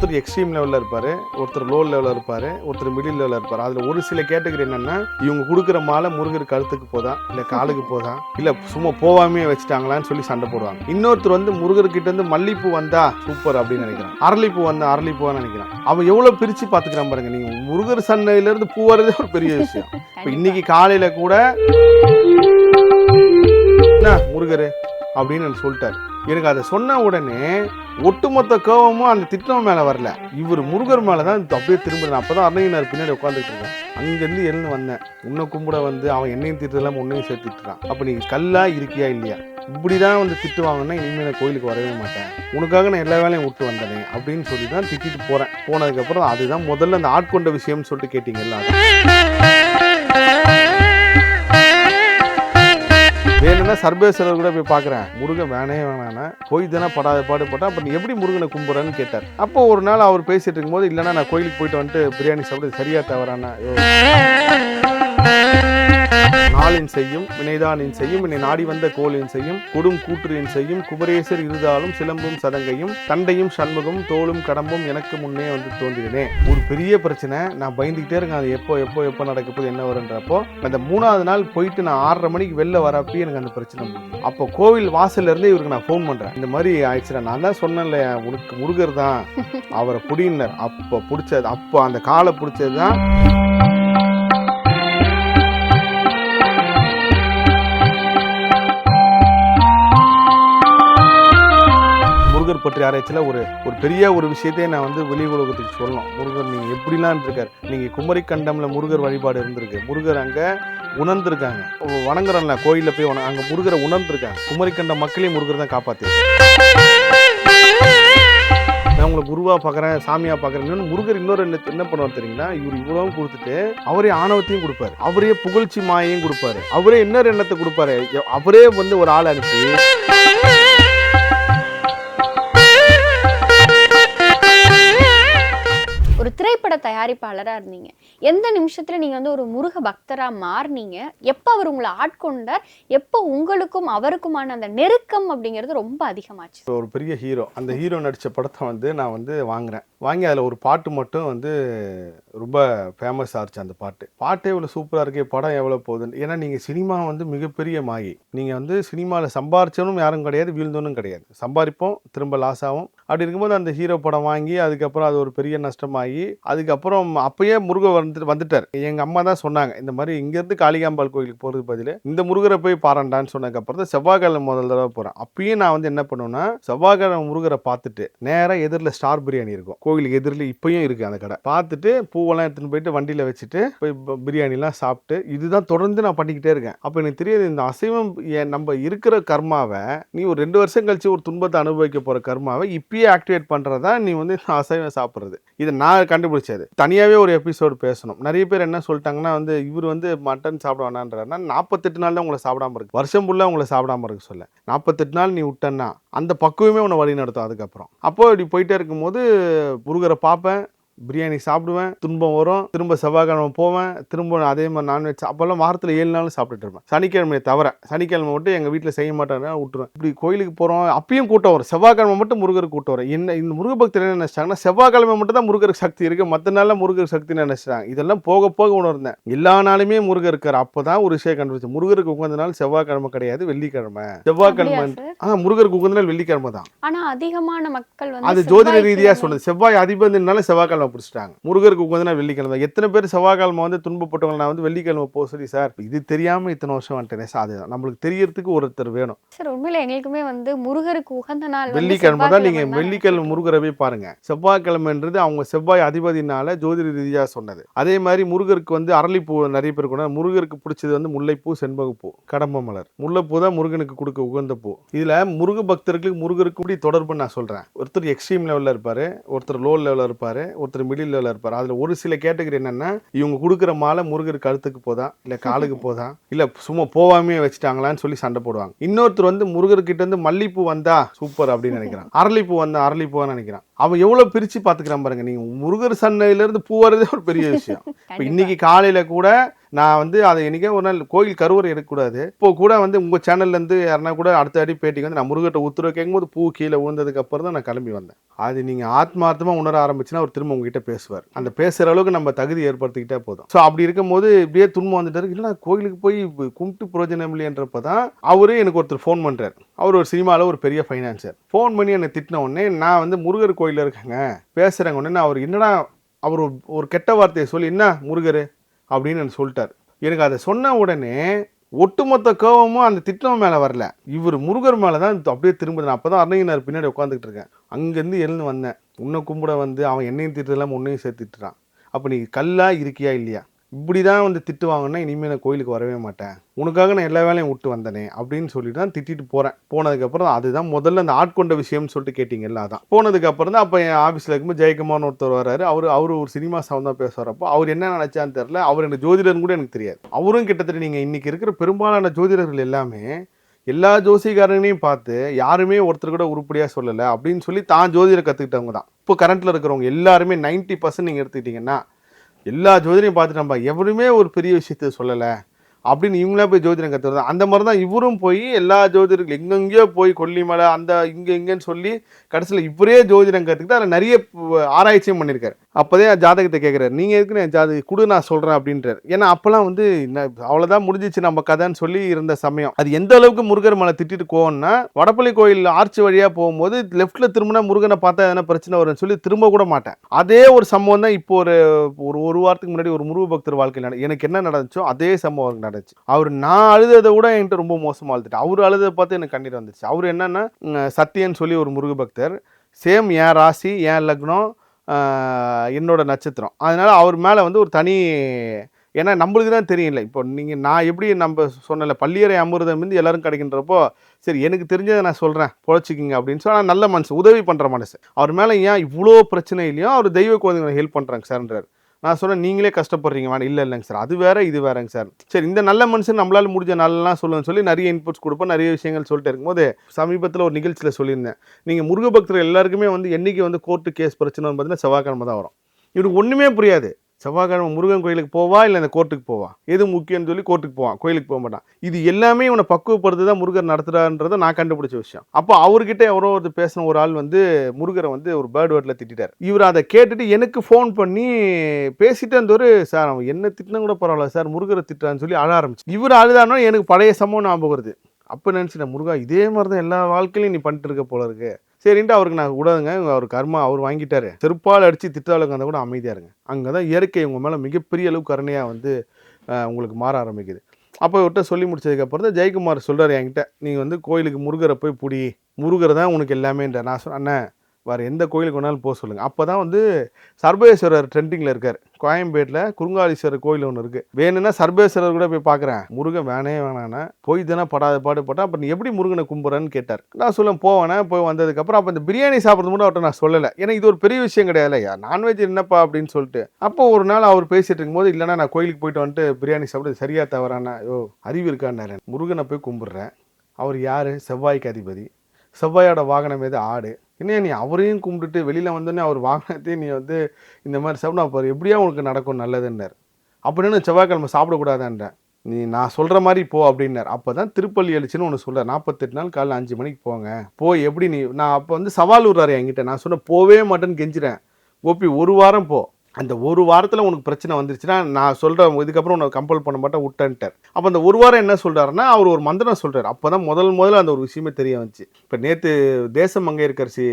ஒருத்தர் எக்ஸ்ட்ரீம் லெவலில் இருப்பார் ஒருத்தர் லோ லெவலில் இருப்பார் ஒருத்தர் மிடில் லெவலில் இருப்பார். அதில் ஒரு சில கேட்டகரி என்னென்னா இவங்க கொடுக்குற மாலை முருகர் கழுத்துக்கு போதா இல்லை காலுக்கு போதா இல்லை சும்மா போவாமே வச்சுட்டாங்களான்னு சொல்லி சண்டை போடுவாங்க. இன்னொருத்தர் வந்து முருகர்கிட்ட இருந்து மல்லிப்பூ வந்தா சூப்பர் அப்படின்னு நினைக்கிறான். அரளிப்பூ வந்தா அரளிப்பூவான்னு நினைக்கிறான். அவன் எவ்வளோ பிரித்து பார்த்துக்கிறான் பாருங்க நீங்கள் முருகர் சண்டையிலேருந்து பூ வர்றதே ஒரு பெரிய விஷயம். இப்போ இன்னைக்கு காலையில் கூட என்ன முருகர்? அப்படின்னு எனக்கு சொல்லிட்டாரு. எனக்கு அதை சொன்ன உடனே ஒட்டுமொத்த கோபமும் அந்த திட்டம் மேலே வரல. இவர் முருகர் மேலே தான் அப்படியே திரும்புறேன் அப்போ தான் அருணகிரினார் பின்னாடி உட்காந்துட்டு இருக்கேன் அங்கேருந்து எழுந்து வந்தேன். உன்னை கும்பிட வந்து அவன் என்னையும் திட்டுறதுலாம் உன்னையும் சேர்த்துட்டுறான் அப்போ நீ கல்லா இருக்கியா இல்லையா? இப்படி தான் வந்து திட்டு வாங்கினா இனிமேல் நான் கோயிலுக்கு வரவே மாட்டேன். உனக்காக நான் எல்லா வேலையும் விட்டு வந்தேன் அப்படின்னு சொல்லி தான் திட்டிட்டு போகிறேன் போனதுக்கப்புறம் அதுதான் முதல்ல அந்த ஆட்கொண்ட விஷயம்னு சொல்லிட்டு கேட்டீங்க எல்லாரும் சர்வேஸ்வரர் கூட போய் பார்க்குறேன். முருகன் வேணே வேணான்னா. போய் தானே படாத பாடு போட்டா அப்போ நீ எப்படி முருகனை கும்பிட்றன்னு கேட்டார். அப்போ ஒரு நாள் அவர் பேசிட்டு இருக்கும்போது இல்லைன்னா நான் கோயிலுக்கு போயிட்டு வந்துட்டு பிரியாணி சாப்பிட்டு சரியா தவறானா நாளின் செய்யும் வினைதானின் செய்யும் என்னை நாடி வந்த கோலின் செய்யும் கொடும் கூற்றின் செய்யும் குபரேசர் இருந்தாலும் சிலம்பும் சதங்கையும் தண்டையும் சண்முகம் தோளும் கடம்பும் எனக்கு முன்னே வந்து தோன்றினே. ஒரு பெரிய பிரச்சனை. நான் பயந்துக்கிட்டே இருக்கேன். அது எப்போ எப்போ எப்போ நடக்க போது என்ன வருன்றப்போ அந்த மூணாவது நாள் போயிட்டு நான் ஆறரை மணிக்கு வெளில வரப்போ எனக்கு அந்த பிரச்சனை அப்போ கோவில் வாசல்ல இருந்து இவருக்கு நான் ஃபோன் பண்றேன். இந்த மாதிரி ஆயிடுச்சுடா. நான் தான் சொன்னேன்ல உனக்கு முருகர் தான். அவரை பிடினர் அப்போ பிடிச்சது அப்போ அந்த காலை பிடிச்சது தான் முருகர் பற்றி ஆராய்ச்சியில் ஒரு ஒரு பெரிய ஒரு விஷயத்தையே நான் வந்து வெளி உலகத்துக்கு சொல்லணும். முருகர் நீங்கள் எப்படிலாம் இருக்கார் நீங்கள் குமரி முருகர் வழிபாடு இருந்திருக்கு. முருகர் அங்கே உணர்ந்திருக்காங்க. வணங்குறோம்ல கோயிலில் போய் வண அங்கே முருகரை உணர்ந்திருக்காங்க. குமரி கண்ட மக்களையும் முருகர் தான் காப்பாற்றி நான் உங்களை குருவா பார்க்குறேன் சாமியா பார்க்குறேன் இன்னொன்று முருகர் இன்னொரு என்ன என்ன பண்ணுவார் தெரியுங்களா? இவர் இவ்வளவும் கொடுத்துட்டு அவரே ஆணவத்தையும் கொடுப்பாரு. அவரே புகழ்ச்சி மாயையும் கொடுப்பாரு. அவரே இன்னொரு எண்ணத்தை கொடுப்பாரு. அவரே வந்து ஒரு ஆள் அனுப்பி தயாரிப்பாளராக இருந்தீங்க. எந்த நிமிஷத்தில் நீங்கள் வந்து ஒரு முருக பக்தராக மாறுனீங்க? எப்போ அவர் உங்களை ஆட்கொண்டார்? எப்போ உங்களுக்கும் அவருக்குமான அந்த நெருக்கம் அப்படிங்கிறது ரொம்ப அதிகமாச்சு. ஒரு பெரிய ஹீரோ. அந்த ஹீரோ நடித்த படத்தை வந்து நான் வந்து வாங்குறேன். வாங்கி அதில் ஒரு பாட்டு மட்டும் வந்து ரொம்ப ஃபேமஸ் ஆச்சு அந்த பாட்டு. பாட்டே இவ்வளோ சூப்பராக இருக்கே. படம் எவ்வளோ போகுதுன்னு. ஏன்னா நீங்கள் சினிமா வந்து மிகப்பெரிய மாயி. நீங்கள் வந்து சினிமாவில் சம்பாரிச்சனும் யாரும் கிடையாது வீழ்ந்தோனும் கிடையாது. சம்பாதிப்போம் திரும்ப லாஸ் ஆகும் அப்படி இருக்கும்போது அந்த ஹீரோ படம் வாங்கி அதுக்கப்புறம் அது ஒரு பெரிய நஷ்டமாகி அதுக்கப்புறம் அப்புறம் அப்பயே முருகன் வந்துட்டு வந்துட்டார். எங்கள் அம்மா தான் சொன்னாங்க இந்த மாதிரி இங்கேருந்து காளிகாம்பாள் கோயிலுக்கு போகிறது பதில் இந்த முருகரை போய் பாருண்டான்னு சொன்னதுக்கப்புறம் தான் செவ்வாய்க்கிழமை முதல் தடவை போகிறேன் அப்பயும் நான் வந்து என்ன பண்ணுவேன்னா செவ்வாய்க்கிழமை முருகரை பார்த்துட்டு நேராக எதிரில் ஸ்டார் பிரியாணி இருக்கும். கோயிலுக்கு எதிரில் இப்பயும் இருக்குது அந்த கடை. பார்த்துட்டு பூவெல்லாம் எடுத்துன்னு போயிட்டு வண்டியில் வச்சுட்டு போய் ப- பிரியாணிலாம் சாப்பிட்டு இதுதான் தொடர்ந்து நான் பண்ணிக்கிட்டே இருக்கேன். அப்போ எனக்கு தெரியாது இந்த அசைவம் நம்ம இருக்கிற கர்மாவை நீ ஒரு ரெண்டு வருஷம் கழிச்சு ஒரு துன்பத்தை அனுபவிக்க போகிற கர்மாவை இப்பயே ஆக்டிவேட் பண்ணுறதா நீ வந்து அசைவம் சாப்பிட்றது. இதை நான் கண்டுபிடிச்சது. தனியாகவே ஒரு எபிசோடு பேசணும். நிறைய பேர் என்ன சொல்லிட்டாங்கன்னா வந்து இவர் வந்து மட்டன் சாப்பிட வேணான்றாருனா நாற்பத்தெட்டு நாள் உங்களை சாப்பிடாம இருக்கு. வருஷம் ஃபுல்லாக உங்களை சாப்பிடாம இருக்க சொல்ல. நாற்பத்தெட்டு நாள் நீ விட்டன்னா அந்த பக்குவமே உன்னை வழி நடத்தும் அதுக்கப்புறம். அப்போ இப்படி போயிட்டே இருக்கும்போது முருகரை பார்ப்பேன். பிரியாணி சாப்பிடுவேன் துன்பம் வரும் திரும்ப செவ்வாய்க்கிழமை போவேன் திரும்ப அதே மாதிரி நான்வெஜ் அப்போல்லாம் வாரத்தில் ஏழு நாளும் சாப்பிட்டுட்டு இருப்பேன். சனிக்கிழமையை தவிர சனிக்கிழமை மட்டும் எங்கள் வீட்டில் செய்ய மாட்டாங்க விட்டுருவேன். இப்படி கோயிலுக்கு போகிறோம் அப்பயும் கூட்டம் வரும். செவ்வாய்க்கிழமை மட்டும் முருகருக்கு கூட்டம் வரும். என்ன இந்த முருக பக்தர் என்ன நினைச்சாங்கன்னா செவ்வாய்க்கிழமை மட்டும் தான் முருகருக்கு சக்தி இருக்கு. மற்ற நாளில் முருகர் சக்தி நினைச்சாங்க இதெல்லாம் போக போக உணர்ந்தேன். எல்லா நாளுமே முருகர் இருக்கார். அப்போ தான் ஒரு விஷயம் கண்டுபிடிச்சு முருகருக்கு உகந்த நாள் செவ்வாய்க்கிழமை கிடையாது வெள்ளிக்கிழமை. செவ்வாய்க்கிழமை ஆ முருகருக்கு உகந்த நாள் வெள்ளிக்கிழமை தான். ஆனா அதிகமான மக்கள் வந்து அது ஜோதிட ரீதியா செவ்வாய்க்கிழமை சொல்லுது செவ்வாய் அதிபதினால செவ்வாய்க்கிழமை பிடிச்சிட்டாங்க. முருகருக்கு உகந்த நாள் வெள்ளிக்கிழமை. எத்தனை பேர் செவ்வாய்க்கிழமை வந்து துன்பப்பட்டவங்க நான் வந்து வெள்ளிக்கிழமை போக சொல்லி சார் இது தெரியாம இத்தனை வருஷம் வந்துட்டேனே சார். அது நம்மளுக்கு தெரியறதுக்கு ஒருத்தர் வேணும். சார் உண்மையில எங்களுக்குமே வந்து முருகருக்கு உகந்த நாள் வெள்ளிக்கிழமை தான் நீங்க வெள்ளிக்கிழமை முருகரை போய் பாருங்க. செவ்வாய்க்கிழமைன்றது அவங்க செவ்வாய் அதிபதினால ஜோதிட ரீதியா சொன்னது. அதே மாதிரி முருகருக்கு வந்து அரளிப்பூ நிறைய பேர் கூட முருகருக்கு பிடிச்சது வந்து முல்லைப்பூ செண்பகப்பூ கடம்ப மலர். முல்லைப்பூ தான் முருகனுக்கு கொடுக்க உகந்த பூ. இதுல முருக பக்தர்களுக்கு முருகருக்கு இப்படி தொடர்பு நான் சொல்றேன். ஒருத்தர் எக்ஸ்ட்ரீம் லெவல்ல இருப்பாரு ஒருத்தர் லோ லெவல்ல இருப்பாரு ஒருத்தர் ஒருத்தர் மிடில் இருப்பார். அதில் ஒரு சில கேட்டகரி என்னன்னா இவங்க கொடுக்குற மாலை முருகர் கழுத்துக்கு போதா இல்லை காலுக்கு போதா இல்லை சும்மா போவாமே வச்சுட்டாங்களான்னு சொல்லி சண்டை போடுவாங்க. இன்னொருத்தர் வந்து முருகர்கிட்ட இருந்து மல்லிப்பூ வந்தா சூப்பர் அப்படின்னு நினைக்கிறான். அரளிப்பூ வந்தா அரளிப்பூவான்னு நினைக்கிறான். அவன் எவ்வளவு பிரிச்சு பாத்துக்கிறான் பாருங்க. நீங்க முருகர் சன்னையில இருந்து பூ வர்றதே ஒரு பெரிய விஷயம். இப்போ இன்னைக்கு காலையில கூட நான் வந்து அதை என்றைக்கே ஒரு நாள் கோயில் கருவறை எடுக்கக்கூடாது. இப்போ கூட வந்து உங்கள் சேனல்லேருந்து யாருன்னா கூட அடுத்த அடி பேட்டிக்கு வந்து நான் முருகர்கிட்ட உத்தரவு கேட்கும்போது பூ கீழே விழுந்ததுக்கப்புறம் தான் நான் கிளம்பி வந்தேன். அது நீங்கள் ஆத்மார்த்தமாக உணர ஆரம்பிச்சுன்னா அவர் திரும்ப உங்ககிட்ட பேசுவார். அந்த பேசுகிற அளவுக்கு நம்ம தகுதி ஏற்படுத்திக்கிட்டே போதும். ஸோ அப்படி இருக்கும்போது இப்படியே துன்பம் வந்துட்டாரு. இல்லை கோயிலுக்கு போய் கும்பிட்டு புரோஜனம் இல்லைன்றப்ப தான் அவரே எனக்கு ஒருத்தர் ஃபோன் பண்ணுறாரு அவர் ஒரு சினிமாவில் ஒரு பெரிய ஃபைனான்சர் ஃபோன் பண்ணி என்னை திட்டின உடனே நான் வந்து முருகர் கோயிலில் இருக்கேங்க. பேசுகிறேங்க உடனே நான் அவர் என்னடா அவர் ஒரு கெட்ட வார்த்தையை சொல்லி என்ன முருகர் அப்படின்னு சொல்லிட்டார். எனக்கு அதை சொன்ன உடனே ஒட்டுமொத்த கோவமும் அந்த திட்டம் மேலே வரல. இவர் முருகர் மேலே தான் அப்படியே திரும்ப நான் அப்போ தான் அருணகிரினார் பின்னாடி உட்காந்துக்கிட்டு இருக்கேன். அங்கேருந்து எழுந்து வந்தேன். உன்னை கும்பிட வந்து அவன் என்னையும் திட்டு இல்லாமல் உன்னையும் சேர்த்துட்டுறான் அப்போ நீ கல்லா இருக்கியா இல்லையா? இப்படி தான் வந்து திட்டு வாங்கினா இனிமேல் நான் கோயிலுக்கு வரவே மாட்டேன். உனக்காக நான் எல்லா வேலையும் விட்டு வந்தனே அப்படின்னு சொல்லிட்டு தான் திட்டிட்டு போகிறேன் போனதுக்கப்புறம் அதுதான் முதல்ல அந்த ஆட்கொண்ட விஷயம்னு சொல்லிட்டு கேட்டிங்கல்ல அதான். போனதுக்கப்புறம் தான் அப்போ என் ஆஃபீஸில் இருக்கும்போது ஜெயக்குமார்னு ஒருத்தர் வராரு அவர் அவர் ஒரு சினிமா சம்மந்தம் பேசுகிறப்போ அவர் என்ன நினச்சான்னு தெரில அவர் எனக்கு ஜோதிடர்னு கூட எனக்கு தெரியாது. அவரும் கிட்டத்தட்ட நீங்கள் இன்றைக்கி இருக்கிற பெரும்பாலான ஜோதிடர்கள் எல்லாமே எல்லா ஜோசிகாரங்களையும் பார்த்து யாருமே ஒருத்தர் கூட உருப்படியாக சொல்லலை அப்படின்னு சொல்லி தான் ஜோதிடர் கற்றுக்கிட்டவங்க தான். இப்போ கரண்ட்டில் இருக்கிறவங்க எல்லாருமே 90% பர்சன்ட் நீங்கள் எடுத்துக்கிட்டிங்கன்னா எல்லா ஜோதிடையும் பார்த்துட்டு நம்ம எவருமே ஒரு பெரிய விஷயத்த சொல்லலை அப்படின்னு இவங்களே போய் ஜோதிடம் கற்றுறது அந்த மாதிரி தான் இவரும் போய் எல்லா ஜோதிடர்கள் எங்கெங்கேயோ போய் கொல்லிமலை அந்த இங்கே இங்கேன்னு சொல்லி கடைசியில் இவரே ஜோதிடம் கற்றுக்கிட்டு அதில் நிறைய ஆராய்ச்சியும் பண்ணியிருக்காரு. அப்போதே ஜாதகத்தை கேட்குறாரு. நீங்கள் எதுக்குன்னு என் ஜாதகம் கொடு நான் சொல்கிறேன் அப்படின்றார். ஏன்னா அப்போல்லாம் வந்து என்ன அவ்வளோதான் முடிஞ்சிச்சு நம்ம கதைன்னு சொல்லி இருந்த சமயம். அது எந்த அளவுக்கு முருகர் மலை திட்டிட்டு கோவம்னா வடப்பள்ளி கோயில் ஆர்ச்சி வழியாக போகும்போது லெஃப்ட்டில் திரும்பினா முருகனை பார்த்தா எதனா பிரச்சனை வரும்னு சொல்லி திரும்ப கூட மாட்டேன். அதே ஒரு சம்பவம் தான் இப்போ ஒரு ஒரு ஒரு வாரத்துக்கு முன்னாடி ஒரு முருக பக்தர் வாழ்க்கையில் நட எனக்கு என்ன நடந்துச்சோ அதே சம்பவம் நடந்துச்சு. அவர் நான் அழுததை விட என்கிட்ட ரொம்ப மோசமாக அழுதுட்டு அவர் அழுதை பார்த்து எனக்கு கண்ணீர் வந்துச்சு அவர் என்னென்னா சத்தியன்னு சொல்லி ஒரு முருக பக்தர் சேம் என் ராசி என் லக்னம் என்னோட நட்சத்திரம். அதனால் அவர் மேலே வந்து ஒரு தனி ஏன்னா நம்மளுக்கு தான் தெரியல இப்போ நீங்கள் நான் எப்படி நம்ம சொன்னல பள்ளியறை அமிர்தம் வந்து எல்லோரும் கிடைக்கின்றப்போ சரி எனக்கு தெரிஞ்சதை நான் சொல்கிறேன் பொழைச்சிக்கிங்க அப்படின்னு சொல்லி நல்ல மனசு உதவி பண்ணுற மனசு. அவர் மேலே ஏன் இவ்வளோ பிரச்சனையிலையும் அவர் தெய்வ குழந்தைங்களை ஹெல்ப் பண்ணுறாங்க சார்ன்றார் நான் சொன்னேன் நீங்களே கஷ்டப்படுறீங்க. வேணாம் இல்லை இல்லைங்க சார். அது வேறு இது வேறங்க சார். சரி இந்த நல்ல மனுஷன் நம்மளால் முடிஞ்ச நல்லலாம் சொல்லுவேன்னு சொல்லி நிறைய இன்புட்ஸ் கொடுப்போம் நிறைய விஷயங்கள் சொல்லிட்டு இருக்கும்போது சமீபத்தில் ஒரு நிகழ்ச்சியில் சொல்லியிருந்தேன். நீங்கள் முருக பக்தர் எல்லாருக்குமே வந்து என்னைக்கு வந்து கோர்ட்டு கேஸ் பிரச்சனை பார்த்தீங்கன்னா செவ்வாய்க்கிழமை தான் வரும். இவனுக்கு ஒன்றுமே புரியாது. செவ்வாய்க்கிழமை முருகன் கோயிலுக்கு போவா இல்லை இந்த கோர்ட்டுக்கு போவா? எது முக்கியம்னு சொல்லி கோர்ட்டுக்கு போவான் கோயிலுக்கு போக மாட்டான். இது எல்லாமே இவனை பக்குவப்படுத்து தான் முருகர் நடத்துறான்றதை நான் கண்டுபிடிச்ச விஷயம். அப்போ அவர்கிட்ட எவரோ ஒரு பேசின ஒரு ஆள் வந்து முருகரை வந்து ஒரு பேர்ட் வேர்டில் திட்டிட்டார். இவர் அதை கேட்டுட்டு எனக்கு ஃபோன் பண்ணி பேசிட்டு அந்த ஒரு சார் அவன் என்ன திட்டினா கூட பரவாயில்ல சார் முருகரை திட்டான்னு சொல்லி அழ ஆரம்பிச்சு இவர் அழுதானோ எனக்கு பழைய சம்பவம் ஞாபகம் வருது. அப்போ நினச்சிட்டேன் முருகா இதே மாதிரி தான் எல்லா வாழ்க்கையிலையும் நீ பண்ணிட்டு இருக்க போல இருக்கு. சரின்ட்டு அவருக்கு நான் விடாதுங்க. அவர் கர்மா அவர் வாங்கிட்டாரு. செருப்பால் அடித்து திட்டாளுக்கு அந்த கூட அமைதியாக இருங்க. அங்கே தான் இயற்கை உங்கள் மேலே மிகப்பெரிய அளவு கருணையாக வந்து உங்களுக்கு மாற ஆரம்பிக்குது. அப்போ இவர்கிட்ட சொல்லி முடிச்சதுக்கப்புறம் தான் ஜெயக்குமார் சொல்கிறார் என்கிட்ட. நீங்கள் வந்து கோயிலுக்கு முருகரை போய் பிடி. முருகரை தான் உனக்கு எல்லாமேன்ற. நான் சொன்னேன் அண்ணே வேறு எந்த கோயிலுக்கு வேணாலும் போக சொல்லுங்கள் அப்போ தான் வந்து சர்வேஸ்வரர் ட்ரெண்டிங்கில் இருக்கார். கோயம்பேட்டில் குறுங்காலீஸ்வரர் கோயில் ஒன்று இருக்குது வேணும்னா சர்வேஸ்வரர் கூட போய் பார்க்குறேன் முருகன் வேணே வேணாண்ணா போய் தானே படாத பாடு போட்டால் அப்போ நீ எப்படி முருகனை கும்புறன்னு கேட்டார். நான் சொல்ல போவேனே போய் வந்ததுக்கப்புறம் அப்போ இந்த பிரியாணி சாப்பிட்றது மட்டும் அவர்கிட்ட நான் சொல்லலை. ஏன்னா இது ஒரு பெரிய விஷயம் கிடையாது இல்லையா நான்வெஜ் என்னப்பா அப்படின்னு சொல்லிட்டு. அப்போ ஒரு நாள் அவர் பேசிகிட்டு இருக்கும்போது இல்லைன்னா நான் கோயிலுக்கு போயிட்டு வந்துட்டு பிரியாணி சாப்பிட்றது சரியாக தவறானா ஐயோ அறிவு இருக்கான்னு முருகனை போய் கும்பிட்றேன். அவர் யார்? செவ்வாய்க்கு அதிபதி. செவ்வாயோட வாகனம் எது? ஆடு. என்ன நீ அவரையும் கும்பிட்டுட்டு வெளியில் வந்தோடனே அவர் வாகனத்தையும் நீ வந்து இந்த மாதிரி சாப்பிட பாரு எப்படியா உனக்கு நடக்கும் நல்லதுன்னார் அப்படின்னு செவ்வாய்க்கிழமை சாப்பிடக்கூடாதான்றேன் நீ நான் சொல்கிற மாதிரி போ அப்படின்னார் அப்போ தான் திருப்பள்ளி எழுச்சின்னு ஒன்று சொல்கிறார் நாற்பத்தெட்டு நாள் காலைல அஞ்சு மணிக்கு போங்க. போய் எப்படி நீ நான் அப்போ வந்து சவால் விடுறாரு என்கிட்ட. நான் சொன்ன போவே மாட்டேன்னு கெஞ்சுறேன். கோபி ஒரு வாரம் போ. அந்த ஒரு வாரத்தில் உனக்கு பிரச்சனை வந்துருச்சுன்னா நான் சொல்கிற இதுக்கப்புறம் உனக்கு கம்பல் பண்ண மாட்டேன் விட்டேன்ட்டார் அப்போ அந்த ஒரு வாரம் என்ன சொல்கிறாருன்னா அவர் ஒரு மந்திரம் சொல்கிறார் அப்போ தான் முதல் முதல்ல அந்த ஒரு விஷயமே தெரிய வந்துச்சு. இப்போ நேற்று தேசம் மங்கையர்கரசி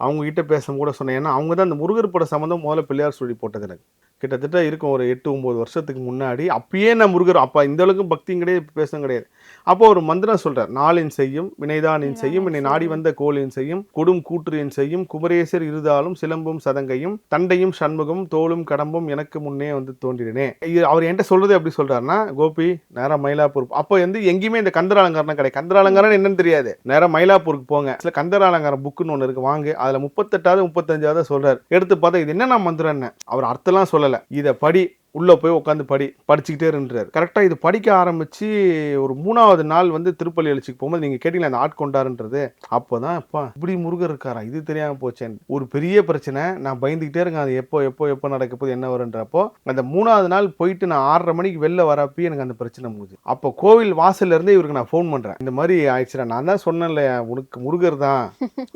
அவங்க கிட்ட பேச கூட சொன்னேன். ஏன்னா அவங்க தான் அந்த முருகர் பட சம்மந்தம் முதல்ல பிள்ளையார் சொல்லி போட்டது எனக்கு. கிட்டத்தட்ட இருக்கும் ஒரு எட்டு ஒம்பது வருஷத்துக்கு முன்னாடி அப்பயே நான் முருகர் அப்போ இந்த அளவுக்கு பக்தியும் கிடையாது பேசவும் கிடையாது. அப்போ ஒரு மந்திரம் சொல்றார் நாளின் செய்யும் வினைதானின் செய்யும் என்னை நாடி வந்த கோலின் செய்யும் கொடும் கூற்றுயின் செய்யும் குமரேசர் இருதாலும் சிலம்பும் சதங்கையும் தண்டையும் சண்முகம் தோளும் கடம்பும் எனக்கு முன்னே வந்து தோன்றினே இது அவர் என்கிட்ட சொல்றது எப்படி சொல்றாருன்னா கோபி நேரா மயிலாப்பூர். அப்போ வந்து எங்கேயுமே இந்த கந்தர் அலங்காரம் கிடையாது. கந்தர் அலங்காரம் என்னன்னு தெரியாது. நேரா மயிலாப்பூருக்கு போங்க. சில கந்தர் அலங்காரம் புக்குன்னு ஒன்று இருக்கு வாங்க. அதுல முப்பத்தெட்டாவது முப்பத்தஞ்சாவது சொல்றாரு. எடுத்து பார்த்தா இது என்ன நான் மந்திரம்னு. அவர் அர்த்தம்லாம் சொல்லலை. இதை படி உள்ளே போய் உட்காந்து படி படிச்சுக்கிட்டே இருந்துறாரு. கரெக்டாக இது படிக்க ஆரம்பித்து ஒரு மூணாவது நாள் வந்து திருப்பள்ளி எழுச்சிக்கு போகும்போது நீங்கள் கேட்டீங்களா அந்த ஆட்கொண்டாருன்றது அப்போ தான் அப்பா இப்படி முருகர் இருக்காரா? இது தெரியாமல் போச்சேன். ஒரு பெரிய பிரச்சனை. நான் பயந்துக்கிட்டே இருக்கேன். அது எப்போ எப்போ எப்போ நடக்க போது என்ன வருன்றப்போ அந்த மூணாவது நாள் போயிட்டு நான் ஆறரை மணிக்கு வெளில வரப்போ எனக்கு அந்த பிரச்சனை முடிஞ்சு அப்போ கோவில் வாசல்லேருந்து இவருக்கு நான் ஃபோன் பண்ணுறேன் இந்த மாதிரி ஆயிடுச்சுடா. நான் தான் சொன்னேன்ல உனக்கு முருகர் தான்.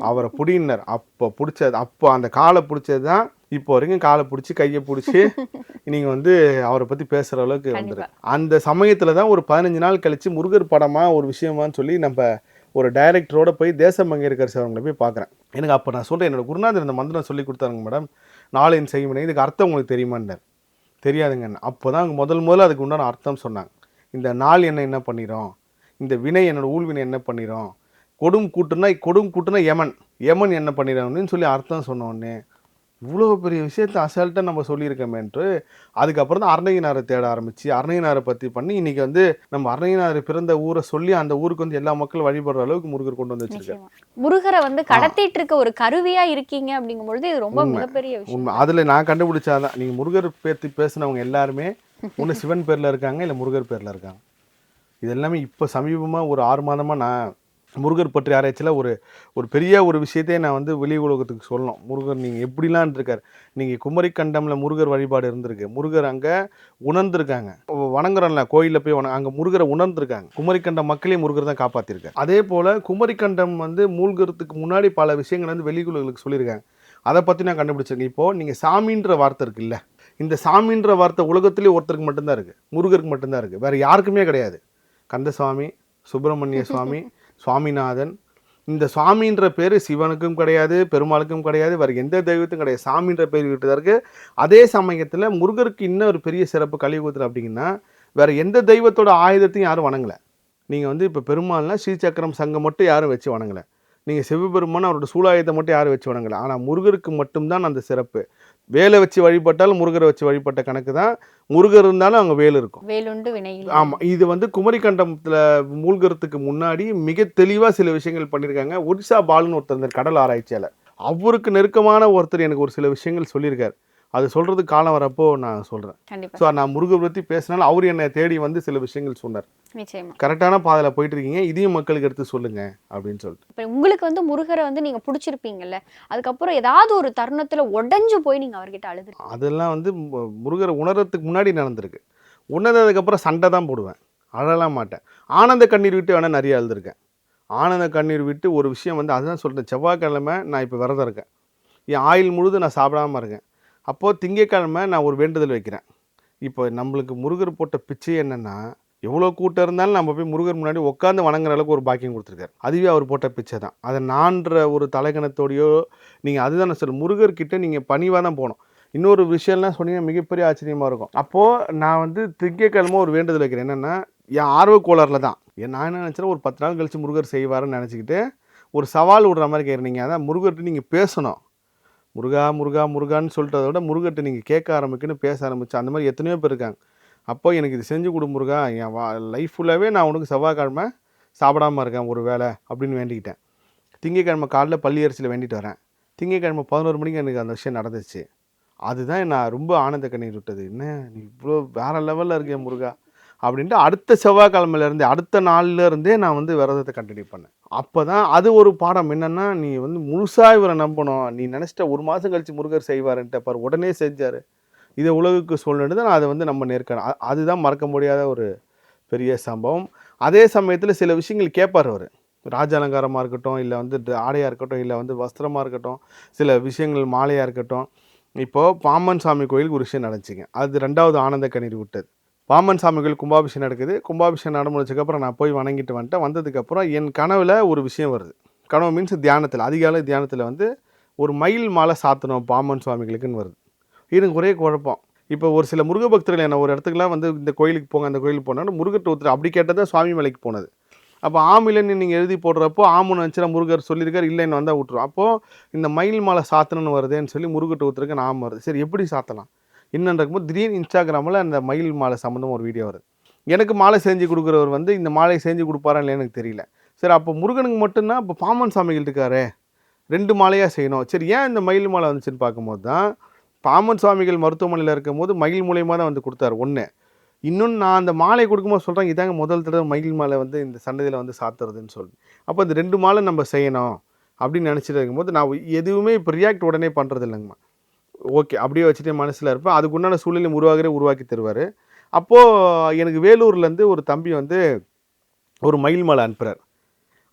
அவரை பிடினர் அப்போ பிடிச்சது அப்போ அந்த காலை பிடிச்சது தான் இப்போ வரைக்கும் காலை பிடிச்சி கையை பிடிச்சி நீங்க வந்து அவரை பத்தி பேசுற அளவுக்கு வந்துரு. அந்த சமயத்துல தான் ஒரு பதினஞ்சு நாள் கழிச்சு முருகர் படமா ஒரு விஷயமான்னு சொல்லி நம்ம ஒரு டைரக்டரோட போய் தேசம் சார் அவங்களை போய் பார்க்குறேன் எனக்கு அப்போ நான் சொல்கிறேன் என்னோட குருநாதர் இந்த மந்திரம் சொல்லி கொடுத்தாருங்க மேடம் நாளின் செய்முனை இதுக்கு அர்த்தம் உங்களுக்கு தெரியுமான்னார். தெரியாதுங்க அப்போ தான் முதல் முதல்ல அதுக்கு உண்டான அர்த்தம் சொன்னாங்க. இந்த நாள் என்ன என்ன பண்ணிரும்? இந்த வினை என்னோட ஊழ்வினை என்ன பண்ணிரும்? கொடும் கூட்டுனா கொடும் கூட்டுனா யமன். யமன் என்ன பண்ணிடும் அப்படின்னு சொல்லி அர்த்தம் சொன்ன உடனே இவ்வளோ பெரிய விஷயத்த அசால்ட்டாக நம்ம சொல்லியிருக்கோமேன்ட்டு அதுக்கப்புறம் தான் அருணகிரிநாரை தேட ஆரம்பிச்சு அருணகிரிநாரை பற்றி பண்ணி இன்னைக்கு வந்து நம்ம அருணகிரிநாதர் பிறந்த ஊரை சொல்லி அந்த ஊருக்கு வந்து எல்லா மக்களும் வழிபடுற அளவுக்கு முருகர் கொண்டு வந்து வச்சிருக்காரு முருகரை வந்து கடத்திட்டு இருக்க ஒரு கருவியா இருக்கீங்க அப்படிங்கும் பொழுது இது ரொம்ப. மிகப்பெரிய உண்மை. அதில் நான் கண்டுபிடிச்சாதான் நீங்கள் முருகர் பேர்த்து பேசினவங்க எல்லாருமே ஒன்று சிவன் பேரில் இருக்காங்க இல்லை முருகர் பேரில் இருக்காங்க. இது எல்லாமே இப்போ சமீபமாக ஒரு ஆறு மாதமாக நான் முருகர் பற்றி ஆராய்ச்சியில் ஒரு ஒரு பெரிய ஒரு விஷயத்தையே நான் வந்து வெளி உலகத்துக்கு சொல்லணும். முருகர் நீங்கள் எப்படிலாம் இருக்கார்? நீங்கள் குமரிக்கண்டமில் முருகர் வழிபாடு இருந்திருக்கு. முருகர் அங்கே உணர்ந்திருக்காங்க. வணங்குறோம்ல கோயிலில் போய் வண அங்கே முருகரை உணர்ந்திருக்காங்க. குமரிக்கண்டம் மக்களையும் முருகர் தான் காப்பாற்றிருக்காரு அதே போல் குமரிக்கண்டம் வந்து மூழ்கிறதுக்கு முன்னாடி பல விஷயங்கள் வந்து வெளி வெளியுலகளுக்கு சொல்லியிருக்காங்க. அதை பற்றி நான் கண்டுபிடிச்சிருக்கேன். இப்போது நீங்கள் சாமின்ற வார்த்தை இருக்குல்ல இந்த சாமின்ற வார்த்தை உலகத்துலேயே ஒருத்தருக்கு மட்டும்தான் இருக்குது முருகருக்கு மட்டும்தான் இருக்குது வேறு யாருக்குமே கிடையாது. கந்தசுவாமி சுப்பிரமணிய சுவாமி சுவாமிநாதன். இந்த சுவாமின்ற பேர் சிவனுக்கும் கிடையாது பெருமாளுக்கும் கிடையாது வேறு எந்த தெய்வத்துக்கும் கிடையாது. சாமின்ற பேர் விட்டு இருக்குது அதே சமயத்தில் முருகருக்கு இன்னும் ஒரு பெரிய சிறப்பு கலியுகத்தில் அப்படிங்கன்னா வேறு எந்த தெய்வத்தோட ஆயுதத்தையும் யாரும் வணங்கலை. நீங்கள் வந்து இப்போ பெருமாள்னா ஸ்ரீசக்கரம் சங்கம் மட்டும் யாரும் வச்சு வணங்கலை. நீங்கள் சிவபெருமான் அவரோட சூழாயுதத்தை மட்டும் யாரும் வச்சு வணங்கலை. ஆனால் முருகருக்கு மட்டும்தான் அந்த சிறப்பு. வேலை வச்சு வழிபட்டாலும் முருகரை வச்சு வழிபட்ட கணக்கு தான். முருகர் இருந்தாலும் அங்கே வேல் இருக்கும். வேலுண்டு வினையில் ஆமாம் இது வந்து குமரிக்கண்டத்தில் மூழ்கிறதுக்கு முன்னாடி மிக தெளிவாக சில விஷயங்கள் பண்ணியிருக்காங்க ஒடிசா பாலுன்னு ஒருத்தர் கடல் ஆராய்ச்சியாளர். அவருக்கு நெருக்கமான ஒருத்தர் எனக்கு ஒரு சில விஷயங்கள் சொல்லியிருக்காரு. அது சொல்கிறதுக்கு காலம் வரப்போ நான் சொல்கிறேன் ஸோ நான் முருகர் பற்றி பேசினாலும் அவர் என்னை தேடி வந்து சில விஷயங்கள் சொன்னார். கரெக்டான பாதையில் போயிட்டு இருக்கீங்க இதையும் மக்களுக்கு எடுத்து சொல்லுங்க அப்படின்னு சொல்லிட்டு. இப்ப உங்களுக்கு வந்து முருகரை வந்து நீங்க பிடிச்சிருப்பீங்கல்ல அதுக்கப்புறம் ஏதாவது ஒரு தருணத்துல உடைஞ்சு போய் நீங்க அவர்கிட்ட அழுது அதெல்லாம் வந்து முருகரை உணர்றதுக்கு முன்னாடி நடந்திருக்கு. உணர்ந்ததுக்கப்புறம் சண்டை தான் போடுவேன் அழலாம் மாட்டேன். ஆனந்த கண்ணீர் விட்டு வேணால் நிறைய அழுதுருக்கேன். ஆனந்த கண்ணீர் விட்டு ஒரு விஷயம் வந்து அதுதான் சொல்கிறேன் செவ்வாய்க்கிழமை நான் இப்போ விரதம் இருக்கேன். என் ஆயில் முழுது நான் சாப்பிடாம இருக்கேன். அப்போது திங்கக்கிழமை நான் ஒரு வேண்டுதல் வைக்கிறேன். இப்போ நம்மளுக்கு முருகர் போட்ட பிச்சை என்னென்னா எவ்வளோ கூட்டம் இருந்தாலும் நம்ம போய் முருகர் முன்னாடி உட்காந்து வணங்குற அளவுக்கு ஒரு பாக்கியம் கொடுத்துருக்காரு. அதுவே அவர் போட்ட பிச்சை தான். அதை நான்ற ஒரு தலைகணத்தோடையோ நீங்கள் அதுதான் நான் முருகர்கிட்ட நீங்கள் பணிவாக தான் போகணும். இன்னொரு விஷயம்லாம் சொன்னீங்கன்னா மிகப்பெரிய ஆச்சரியமாக இருக்கும். அப்போது நான் வந்து திங்கக்கிழமை ஒரு வேண்டுதல் வைக்கிறேன். என்னென்னா என் ஆர்வ கோளாறில் தான். ஏன் நான் என்ன நினச்சேன்னா ஒரு பத்து நாள் கழித்து முருகர் செய்வாருன்னு நினச்சிக்கிட்டு ஒரு சவால் விடுற மாதிரி கேட்குறீங்க அதான் முருகர்கிட்ட நீங்கள் பேசணும். முருகா முருகா முருகான்னு சொல்லிட்டதை விட முருகட்ட நீங்கள் கேட்க ஆரம்பிக்கணும் பேச ஆரம்பிச்சு அந்த மாதிரி எத்தனையோ பேர் இருக்காங்க. அப்போ எனக்கு இது செஞ்சு கொடு முருகா என் வா லைஃப் ஃபுல்லாகவே நான் உனக்கு செவ்வாய்க்கிழமை சாப்பிடாம இருக்கேன் ஒரு வேலை அப்படின்னு வேண்டிக்கிட்டேன். திங்கக்கிழமை காலைல பள்ளி அரிசியில் வேண்டிட்டு வரேன். திங்கக்கிழமை பதினோரு மணிக்கு எனக்கு அந்த விஷயம் நடந்துச்சு. அதுதான் நான் ரொம்ப ஆனந்த கண்ணீர் விட்டது. என்ன நீ இவ்வளோ வேற லெவலில் இருக்கேன் முருகா. அப்படின்ட்டு அடுத்த செவ்வாய்க்கிழமையிலேருந்து அடுத்த நாள்லேருந்தே நான் வந்து விரதத்தை கண்டினியூ பண்ணேன். அப்போ தான் அது ஒரு பாடம். என்னென்னா நீ வந்து முழுசாக இவரை நம்பணும். நீ நினச்சிட்ட ஒரு மாதம் கழிச்சு முருகர் செய்வாருன்ட்டு அப்புறம் உடனே செஞ்சார். இதை உலகுக்கு சொல்லணுன்னு தான் நான் அதை வந்து நம்ம நேர்க்கணும் அதுதான் மறக்க முடியாத ஒரு பெரிய சம்பவம். அதே சமயத்தில் சில விஷயங்கள் கேட்பார் அவர். ராஜ அலங்காரமாக இருக்கட்டும் இல்லை வந்து ஆடையாக இருக்கட்டும் இல்லை வந்து வஸ்திரமாக இருக்கட்டும் சில விஷயங்கள் மாலையாக இருக்கட்டும். இப்போது பாம்பன் சாமி கோயிலுக்கு ஒரு விஷயம் நடந்துச்சுங்க. அது ரெண்டாவது ஆனந்த கண்ணீர் விட்டது. வாமன் சாமி கோயில் கும்பாபிஷேகம் நடக்குது. கும்பாபிஷேகம் நடமுடிச்சதுக்கப்புறம் நான் போய் வணங்கிட்டு வந்துட்டேன். வந்ததுக்கப்புறம் என் கனவில் ஒரு விஷயம் வருது. கனவு மீன்ஸ் தியானத்தில் அதிகாலை தியானத்தில் வந்து ஒரு மயில் மாலை சாத்தணும் பாமன் சுவாமிகளுக்குன்னு வருது. எனக்கு ஒரே குழப்பம். இப்போ ஒரு சில முருக பக்தர்கள் என்ன ஒரு இடத்துக்குலாம் வந்து இந்த கோயிலுக்கு போங்க அந்த கோயிலுக்கு போனாலும் முருகட்டு ஒருத்தர் அப்படி கேட்டதான் சுவாமி மலைக்கு போனது. அப்போ ஆமிலன்னு நீங்கள் எழுதி போடுறப்போ ஆமுன்னு வந்துச்சுன்னா முருகர் சொல்லியிருக்காரு இல்லைன்னு வந்தால் விட்டுரும். அப்போது இந்த மயில் மாலை சாத்தணும்னு வருதேன்னு சொல்லி முருகட்டு ஒருத்தருக்கு நாம் வருது. சரி எப்படி சாத்தலாம்? என்னன்னு இருக்கும்போது திடீர்னு இன்ஸ்டாகிராமில் அந்த மயில் மாலை சம்மந்தமாக ஒரு வீடியோ வருது. எனக்கு மாலை செஞ்சு கொடுக்குறவர் வந்து இந்த மாலை செஞ்சு கொடுப்பாரா இல்லைன்னு எனக்கு தெரியல. சரி அப்போ முருகனுக்கு மட்டும்தான் இப்போ பாமன் சாமிகள் இருக்காரே ரெண்டு மாலையாக செய்யணும். சரி ஏன் இந்த மயில் மாலை வந்துச்சுன்னு பார்க்கும்போது தான் பாமன் சுவாமிகள் மருத்துவமனையில் இருக்கும்போது மயில் மூலியமாக தான் வந்து கொடுத்தாரு. ஒன்று இன்னொன்று நான் அந்த மாலை கொடுக்கும்போது சொல்கிறேன் இதாங்க முதல் தடவை மயில் மாலை வந்து இந்த சன்னதியில் வந்து சாத்துறதுன்னு சொல்லி. அப்போ இந்த ரெண்டு மாலை நம்ம செய்யணும் அப்படின்னு நினச்சிட்டு இருக்கும்போது நான் எதுவுமே இப்போ ரியாக்ட் உடனே பண்ணுறது இல்லைங்கம்மா. ஓகே அப்படியே வச்சுட்டு மனசில் இருப்பேன். அதுக்கு உண்டான சூழ்நிலை உருவாகிறே உருவாக்கி தருவார். அப்போது எனக்கு வேலூர்லேருந்து ஒரு தம்பி வந்து ஒரு மயில் மாலை அனுப்புகிறார்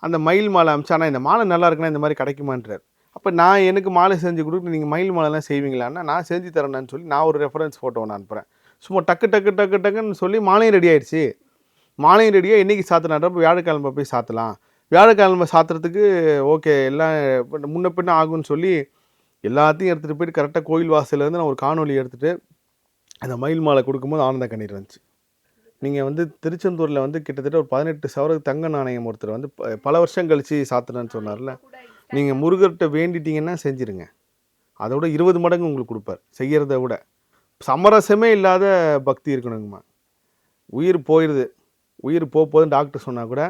அந்த மயில் மாலை அனுப்பிச்சா ஆனால் இந்த மாலை நல்லா இருக்குன்னா இந்த மாதிரி கிடைக்குமான்றார். அப்போ நான் எனக்கு மாலை செஞ்சு கொடுத்து நீங்கள் மயில் மாலைலாம் செய்வீங்களான்னா நான் செஞ்சு தரேன்னு சொல்லி நான் ஒரு ரெஃபரன்ஸ் ஃபோட்டோ ஒன்று அனுப்புகிறேன் சும்மா டக்கு டக்கு டக்கு டக்குன்னு சொல்லி மாலையும் ரெடி ஆயிடுச்சு. மாலையும் ரெடியாக என்றைக்கு சாத்தினான்றப்ப வியாழக்கிழமை போய் சாத்தலாம். வியாழக்கிழமை சாத்துறதுக்கு ஓகே எல்லாம் முன்ன பின்ன ஆகும்னு சொல்லி எல்லாத்தையும் எடுத்துகிட்டு போயிட்டு கரெக்டாக கோயில் வாசல்லேருந்து நான் ஒரு காணொலி எடுத்துகிட்டு அந்த மயில் மாலை கொடுக்கும்போது ஆனந்த கண்ணீர் இருந்துச்சு நீங்கள் வந்து திருச்செந்தூரில் வந்து கிட்டத்தட்ட ஒரு பதினெட்டு சவர தங்க நாணயம் ஒருத்தர் வந்து பல வருஷம் கழித்து சாத்துறேன்னு சொன்னார்ல. நீங்கள் முருகர்கிட்ட வேண்டிட்டீங்கன்னா செஞ்சிருங்க. அதோட இருபது மடங்கு உங்களுக்கு கொடுப்பார். செய்கிறத விட. சமரசமே இல்லாத பக்தி இருக்கணுங்கம்மா. உயிர் போயிடுது உயிர் போக போகுதுன்னு டாக்டர் சொன்னால் கூட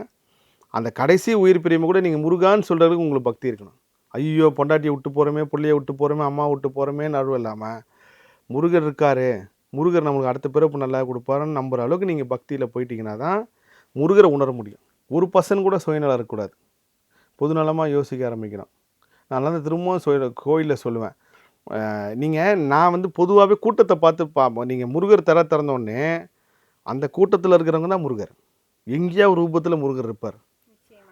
அந்த கடைசி உயிர் பிரியமை கூட நீங்கள் முருகான்னு சொல்கிறதுக்கு உங்களுக்கு பக்தி இருக்கணும். ஐயோ பொண்டாட்டியை விட்டு போகிறோமே பிள்ளைய விட்டு போகிறோமே அம்மா விட்டு போகிறோமே நடுவு இல்லாமல் முருகர் இருக்காரு. முருகர் நம்மளுக்கு அடுத்த பிறப்பு நல்லா கொடுப்பாருன்னு நம்புற அளவுக்கு நீங்கள் பக்தியில் போயிட்டீங்கன்னா தான் முருகரை உணர முடியும். ஒரு பர்சன் கூட சுயநலம் இருக்கக்கூடாது. பொதுநலமாக யோசிக்க ஆரம்பிக்கணும். நான் வந்து திரும்பவும் சொல் கோயிலில் சொல்லுவேன். நீங்கள் நான் வந்து பொதுவாகவே கூட்டத்தை பார்த்து பார்ப்போம் நீங்கள் முருகர் தர திறந்தோடனே அந்த கூட்டத்தில் இருக்கிறவங்க தான் முருகர். எங்கேயா ஒரு ரூபத்தில் முருகர் இருப்பார்.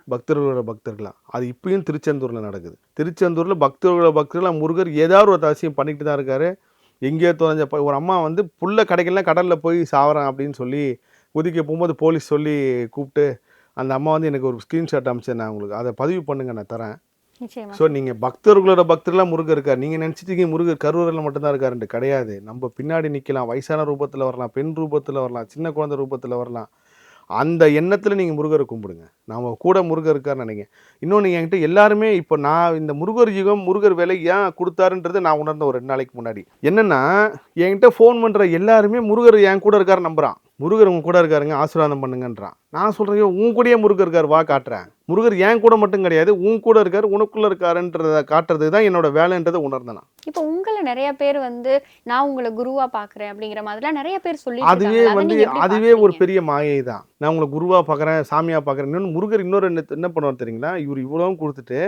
பக்தர்களோட பக்தர்களா? அது இப்பயும் திருச்செந்தூரில் நடக்குது. திருச்செந்தூரில் பக்தர்களோட பக்தர்களாக முருகர் ஏதாவது ஒரு அவசியம் பண்ணிக்கிட்டு தான் இருக்காரு. எங்கேயோ தொலைஞ்ச ஒரு அம்மா வந்து புல்ல கடைக்கெல்லாம் கடலில் போய் சாவறேன் அப்படின்னு சொல்லி குதிக்க போகும்போது போலீஸ் சொல்லி கூப்பிட்டு அந்த அம்மா வந்து எனக்கு ஒரு ஸ்க்ரீன்ஷாட் அனுப்பிச்சேன் நான் உங்களுக்கு. அதை பதிவு பண்ணுங்க நான் தரேன். ஸோ நீங்கள் பக்தர்களோட பக்தர்களாக முருகர் இருக்கார். நீங்கள் நினச்சிட்டீங்க முருகர் கரூரில் மட்டும்தான் இருக்காருன்ட்டு கிடையாது. நம்ம பின்னாடி நிற்கலாம் வயசான ரூபத்தில் வரலாம் பெண் ரூபத்தில் வரலாம் சின்ன குழந்தை ரூபத்தில் வரலாம். அந்த எண்ணத்தில் நீங்கள் முருகரை கும்பிடுங்க. நாம் கூட முருகர் இருக்காருன்னு நினைங்க. இன்னொன்று என்கிட்ட எல்லாருமே இப்போ நான் இந்த முருகர் யுகம் முருகர் வேலை ஏன் கொடுத்தாருன்றது நான் உணர்ந்த ஒரு ரெண்டு நாளைக்கு முன்னாடி. என்னென்னா என்கிட்ட ஃபோன் பண்ணுற எல்லாருமே முருகர் என் கூட இருக்கார் நம்புறான். முருகர் உங்க கூட இருக்காருங்க ஆசீர்வாதம் பண்ணுங்கன்றான். நான் சொல்கிறேன் உன் கூடயே முருகர் இருக்கார் வா காட்டுறேன். முருகர் என் கூட மட்டும் கிடையாது உன் கூட இருக்காரு உனக்குள்ள இருக்காருன்றத காட்டுறது தான் என்னோட வேலைன்றதை உணர்ந்தேன். இப்போ உங்களை நிறைய பேர் வந்து நான் உங்களை குருவா பாக்குறேன் அப்படிங்கிற மாதிரிலாம் நிறைய பேர் சொல்லி அதுவே வந்து அதுவே ஒரு பெரிய மாயை தான். நான் உங்களை குருவா பார்க்குறேன் சாமியா பார்க்குறேன் இன்னொன்று முருகர் இன்னொரு என்ன என்ன பண்ணுவார் தெரியுங்களா? இவர் இவ்வளவும் கொடுத்துட்டு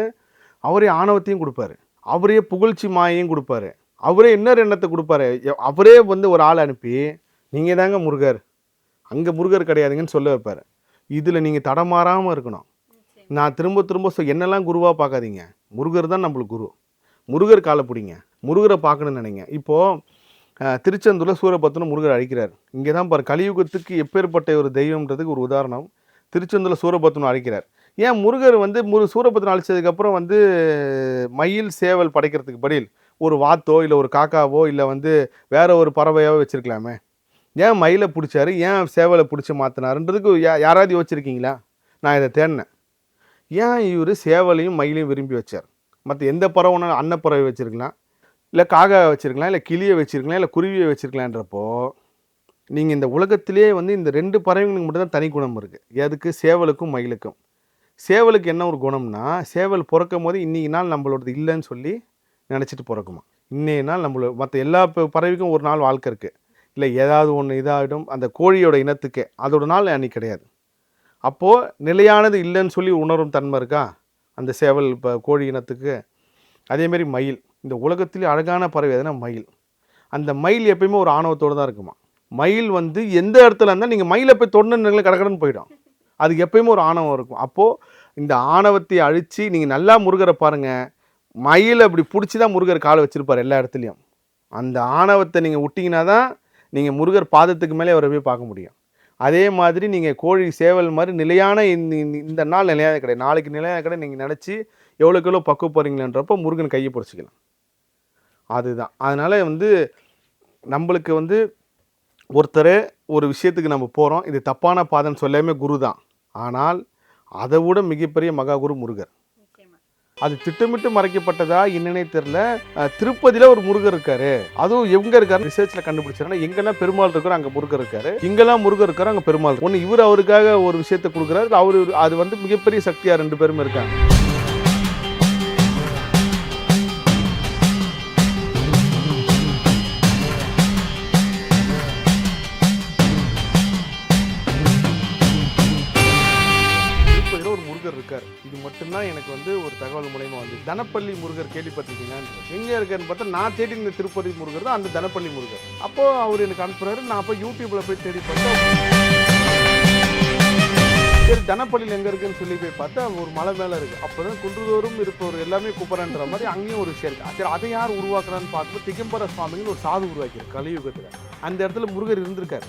அவரே ஆணவத்தையும் கொடுப்பாரு. அவரே புகழ்ச்சி மாயையும் கொடுப்பாரு. அவரே இன்னொரு எண்ணத்தை கொடுப்பாரு. அவரே வந்து ஒரு ஆள் அனுப்பி நீங்கள் தாங்க முருகர். அங்கே முருகர் கிடையாதுங்கன்னு சொல்ல வைப்பார். இதில் நீங்கள் தடமாறாமல் இருக்கணும். நான் திரும்ப திரும்ப சொல் என்னெல்லாம் குருவாக பார்க்காதீங்க. முருகர் தான் நம்மளுக்கு குரு. முருகர் காலை பிடிங்க. முருகரை பார்க்கணும்னு நினைங்க. இப்போது திருச்செந்தூரில் சூரபத்மன் முருகர் அழிக்கிறார். இங்கே தான் பாரு கலியுகத்துக்கு எப்பேற்பட்ட ஒரு தெய்வம்ன்றதுக்கு ஒரு உதாரணம். திருச்செந்தூரில் சூரபத்மன் அழிக்கிறார். ஏன் முருகர் வந்து முரு சூரபத்மன் அழிச்சதுக்கப்புறம் வந்து மயில் சேவல் படைக்கிறதுக்கு பதில் ஒரு வாத்தோ இல்லை ஒரு காக்காவோ இல்லை வந்து வேற ஒரு பறவையாவோ வச்சிருக்கலாமே. ஏன் மயிலை பிடிச்சாரு? ஏன் சேவலை பிடிச்சி மாற்றினாருன்றதுக்கு யாராவது யோசிச்சிருக்கீங்களா? நான் இதை தேடினேன். ஏன் இவர் சேவலையும் மயிலையும் விரும்பி வச்சார்? மற்ற எந்த பறவைனா அன்னப்பறவை வச்சுருக்கலாம். இல்லை காகாவை வச்சுருக்கலாம் இல்லை கிளியை வச்சுருக்கலாம் இல்லை குருவியை வச்சுருக்கலான்றப்போ நீங்கள் இந்த உலகத்திலே வந்து இந்த ரெண்டு பறவைங்களுக்கு மட்டும்தான் தனி குணம் இருக்குது எதுக்கு? சேவலுக்கும் மயிலுக்கும். சேவலுக்கு என்ன ஒரு குணம்னா சேவல் பிறக்கும் போது இன்றைக்கி நாள் நம்மளோடது இல்லைன்னு சொல்லி நினச்சிட்டு பிறக்குமா? இன்னைய நாள் நம்மளோட மற்ற எல்லா பறவைக்கும் ஒரு நாள் வாழ்க்கை இருக்குது இல்லை ஏதாவது ஒன்று இதாகிடும் அந்த கோழியோட இனத்துக்கே. அதோட நாள் அன்னைக்கு கிடையாது. அப்போது நிலையானது இல்லைன்னு சொல்லி உணரும் தன்மை இருக்கா? அந்த சேவல் இப்போ கோழி இனத்துக்கு. அதேமாரி மயில். இந்த உலகத்திலே அழகான பறவை எதுனா மயில். அந்த மயில் எப்பயுமே ஒரு ஆணவத்தோடு தான் இருக்குமா? மயில் வந்து எந்த இடத்துல இருந்தால் நீங்கள் மயிலை போய் தொடர்ந்து கடக்கடன்னு போயிடும். அதுக்கு எப்பயுமே ஒரு ஆணவம் இருக்கும். அப்போது இந்த ஆணவத்தை அழித்து நீங்கள் நல்லா முருகரை பாருங்கள் மயில் அப்படி பிடிச்சி தான் முருகர் காலை வச்சிருப்பார் எல்லா இடத்துலையும். அந்த ஆணவத்தை நீங்கள் விட்டிங்கன்னா தான் நீங்கள் முருகர் பாதத்துக்கு மேலே அவரை போய் பார்க்க முடியும். அதே மாதிரி நீங்கள் கோழி சேவல் மாதிரி நிலையான இந்த இந்த- நாள் நிலையான கிடையாது நாளைக்கு நிலையான கடை நீங்கள் நினச்சி எவ்வளோக்கு எவ்வளோ பக்குவ போகிறீங்களன்றப்போ முருகன் கையை பிடிச்சிக்கலாம். அதுதான். அதனால் வந்து நம்மளுக்கு வந்து ஒருத்தர் ஒரு விஷயத்துக்கு நம்ம போகிறோம் இது தப்பான பாதைன்னு சொல்லாமே குரு தான் ஆனால் அதை விட மிகப்பெரிய மகாகுரு முருகர். அது திட்டமிட்டு மறைக்கப்பட்டதா என்னன்னே தெரில திருப்பதியில் ஒரு முருகர் இருக்காரு. அதுவும் எங்க இருக்காரு ரிசர்ச்ல கண்டுபிடிச்சாருன்னா எங்கெல்லாம் பெருமாள் இருக்காரோ அங்க முருகர் இருக்காரு. இங்கெல்லாம் முருகர் இருக்காரு அங்க பெருமாள் ஒன்று இவர் அவருக்காக ஒரு விஷயத்தை கொடுக்குறாரு. அவரு அது வந்து மிகப்பெரிய சக்தியா ரெண்டு பேரும் இருக்காங்க. மட்டும்தான் எனக்கு வந்து ஒரு தகவல் மூலயமா வந்து தனப்பள்ளி முருகர் கேள்விப்பட்டிருக்கீங்கன்னு எங்கே இருக்காருன்னு பார்த்தா நான் தேடி இருந்த திருப்பதி முருகர் தான் அந்த தனப்பள்ளி முருகர். அப்போ அவர் எனக்கு அனுப்புறாரு. நான் அப்போ யூடியூப்ல போய் தேடி பார்த்தேன் சரி தனப்பள்ளியில் எங்கே இருக்குன்னு சொல்லி போய் பார்த்தா ஒரு மலை மேலே இருக்குது அப்போ தான் குன்றுதோறும் இருப்பவர் எல்லாமே கூப்பிட்றன்ற மாதிரி அங்கேயும் ஒரு விஷயம் இருக்குது சரி அதை யார் உருவாக்குறான்னு பார்க்கும்போது திகம்பர சுவாமின்னு ஒரு சாது உருவாக்கியிருக்கு கலியுகத்தில். அந்த இடத்துல முருகர் இருந்திருக்காரு.